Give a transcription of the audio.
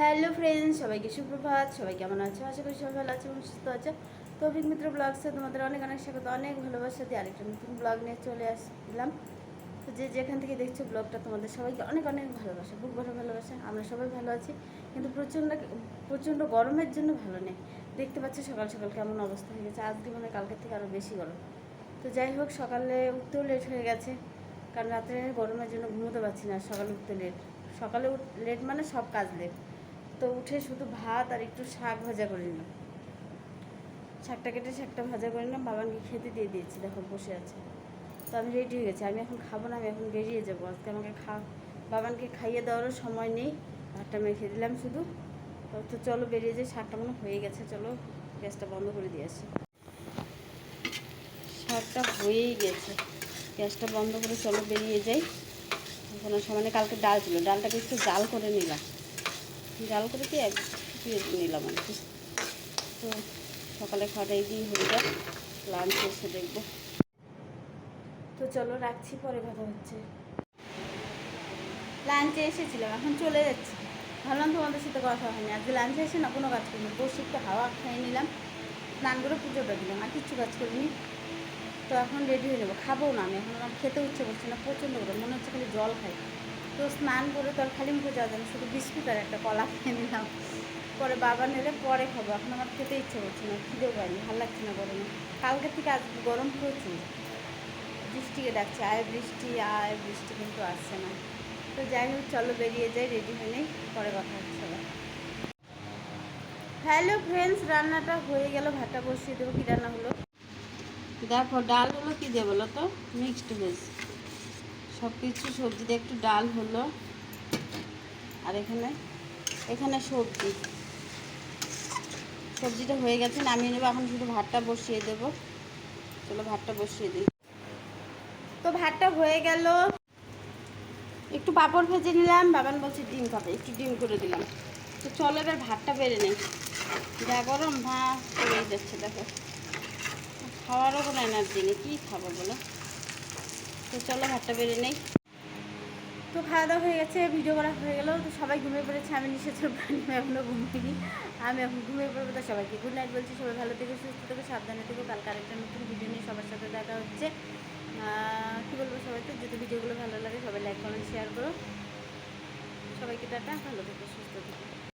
Hello friends সবাইকে সুপ্রভাত, সবাই কেমন আছো? আশা করি সবাই ভালো আছে এবং সুস্থ আছে। তো অভিক মিত্র ব্লগসে তোমাদের অনেক অনেক স্বাগত, অনেক ভালোবাসা দিয়ে আরেকটা নতুন ব্লগ নিয়ে চলে আসলাম। তো যে যেখান থেকে দেখছ ব্লগটা তোমাদের সবাইকে অনেক অনেক ভালোবাসা, খুব ভরা ভালোবাসা। আমরা সবাই ভালো আছি, কিন্তু প্রচণ্ড প্রচণ্ড গরমের জন্য ভালো নেই। দেখতে পাচ্ছি সকাল সকাল কেমন অবস্থা হয়ে গেছে। আজকে মানে কালকের থেকে আরও বেশি গরম। তো যাই হোক, সকালে উঠতেও লেট হয়ে গেছে, কারণ রাত্রে গরমের জন্য ঘুমোতে পারছি না, সকালে উঠতে লেট সকালে লেট মানে সব কাজ লেট তো উঠে শুধু ভাত আর একটু শাক ভাজা করে নিলাম। শাকটা কেটে শাকটা ভাজা করে নিলাম বাবানকে খেতে দিয়ে দিয়েছি, দেখো বসে আছে। তো আমি রেডি হয়ে গেছি, আমি এখন খাব না, আমি এখন বেরিয়ে যাব। আজকে আমাকে খা বাবানকে খাইয়ে দেওয়ারও সময় নেই, ভাতটা মেখে দিলাম শুধু। তো চলো বেরিয়ে যাই, শাকটা মনে হয় গেছে, চলো গ্যাসটা বন্ধ করে দিয়ে আসি। শাকটা হয়েই গেছে, গ্যাসটা বন্ধ করে চলো বেরিয়ে যাই। এখন সমানে কালকে ডাল ছিল, ডালটাকে একটু জাল করে নিলাম। জাল করে কি এক দিয়ে নিলাম আর কি তো সকালে খাওয়াটা দিয়ে হয়ে যাক লাঞ্চ এসে দেখব। তো চলো, রাখছি, পরে কথা হচ্ছে। লাঞ্চে এসেছিলাম, এখন চলে যাচ্ছি। ভাবলাম তোমাদের সাথে কথা হয়নি। আজকে লাঞ্চে এসে না কোনো কাজ করিনি বসে একটু হাওয়া খেয়ে নিলাম, স্নান করে পুজোটা দিলাম, আর কিচ্ছু কাজ করিনি। তো এখন রেডি হয়ে যাব। খাব না আমি, এখন আমার খেতে ইচ্ছে করছে না, প্রচণ্ড করে মনে হচ্ছে খালি জল খাই। তো স্নান করে তো আর খালি মুখে যাওয়া যায় না, শুধু বিস্কুট আর একটা কলা খেয়ে নিলাম। পরে বাবা নিলে পরে খাব, এখন আমার খেতে ইচ্ছে করছে না, খিদেও পাইনি, ভালো লাগছে না গরমে। কালকে থেকে আজ গরম প্রচুর। বৃষ্টিকে ডাকছে, আয় বৃষ্টি আয় বৃষ্টি কিন্তু আসছে না। তো যাই হোক, চলো বেরিয়ে যাই রেডি হয়ে নেই, পরে কথা হচ্ছে হ্যালো ফ্রেন্ডস রান্নাটা হয়ে গেল, ভাতটা বসিয়ে দেবো, কী রান্না হলো? দেখো ডাল হলো কী দিয়ে বলো তো? মিক্সড ভেজ সব কিছু সবজি দিয়ে একটু ডাল হলো। আর এখানে এখানে সবজি। সবজিটা হয়ে গেছে, নামিয়ে নেব। এখন শুধু ভাতটা বসিয়ে দেবো। চলো ভাতটা বসিয়ে দিই। তো ভাতটা হয়ে গেল। একটু পাঁপড় ভেজে নিলাম। বাবান বলছে ডিম খাবে। একটু ডিম করে দিলাম। তো চলো এবার ভাতটা বেড়ে নেই। যা গরম ভাত হয়ে যাচ্ছে দেখো। খাওয়ারও কোনো এনার্জি নেই। কী খাব বলো? তো চলো ভাতটা বেড়ে নেই। তো খাওয়া দাওয়া হয়ে গেছে ভিডিও করা হয়ে গেল। তো সবাই ঘুমিয়ে পড়েছে, আমি নিষেধ প্রাণী এখনও ঘুমিয়ে আমি এখন ঘুমিয়ে পড়ব, তো সবাইকে গুড নাইট বলছি। সবাই ভালো থেকে, সুস্থ থেকে, সাবধানে থেকে। কালকে আরেকটা নতুন ভিডিও নিয়ে সবার সাথে দেখা হচ্ছে। কী বলব সবাইকে? যদি ভিডিওগুলো ভালো লাগে, সবাই লাইক কমেন্ট শেয়ার করো। সবাইকে টাটা, ভালো থেকে, সুস্থ থেকে।